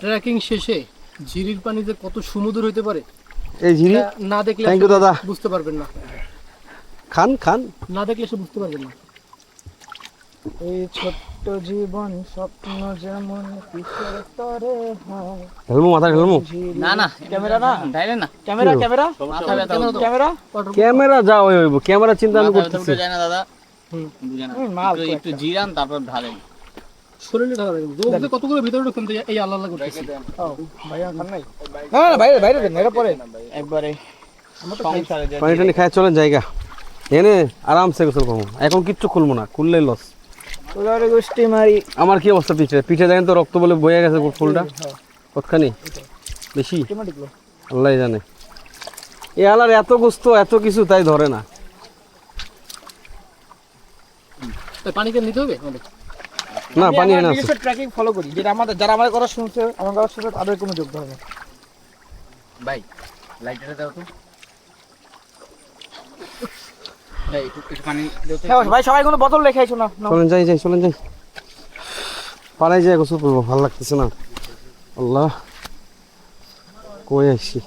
Trekking শেষে ঝিরির পানি যে কত সমুদ্র হইতে পারে এই ঝিরি? না দেখলে you, আসলে দাদা। বুঝতে পারবেন না। খান খান। না দেখলে সে বুঝতে পারবেন না। এই ছোট্ট জীবন স্বপ্ন যেমন কিসের তরে হয় হেলমু মাথা হেলমু। না না ক্যামেরা না তাইলে না। Camera camera? মাথা ব্যথা। Camera camera? যা ওই হইব ক্যামেরা চিন্তা আমি করতেছি। উঠে না দাদা। হুম। বুঝে না। মাল একটু জিরান তারপর ঢালেন শরীরে ঢাকা লাগবে যোগ কতগুলো ভিতরে ঢুকতেন এই আল্লাহ আল্লাহ করতেছি। ভাইয়া খান নাই না না বাইরে বাইরে দেন এটা পরে। একবারে পানি টানি খায় চলেন জায়গা। এনে আরামসে গোসল করব। এখন কিচ্ছু খুলবো না খুললেই লস গোষ্ঠী মারি। আমার কি অবস্থা পিঠে? পিঠে দেখেন তো রক্ত বলে বয়ে গেছে ফুলটা। কতখানি? বেশি? আল্লাহ জানে। এ আলার এত গুস্ত এত কিছু তাই ধরে না। তাই পানিকে নিতে হবে? না পানি আছে। ট্র্যাকিং ফলো করি। যেটা আমাদের যারা আমাদের কথা শুনছে আমার কথা শুনছে তাদের কোনো যোগ ধরে না। ভাই লাইটারটা দাও তো। ভাই একটু একটু পানি দাও তো। হ্যাঁ ভাই সবাই কোনো বোতল রেখে আইছো না নাও। চলেন যাই যাই চলেন যাই। পালাই যাই গোসল করব ভালো লাগতেছে না। আল্লাহ কই আসছি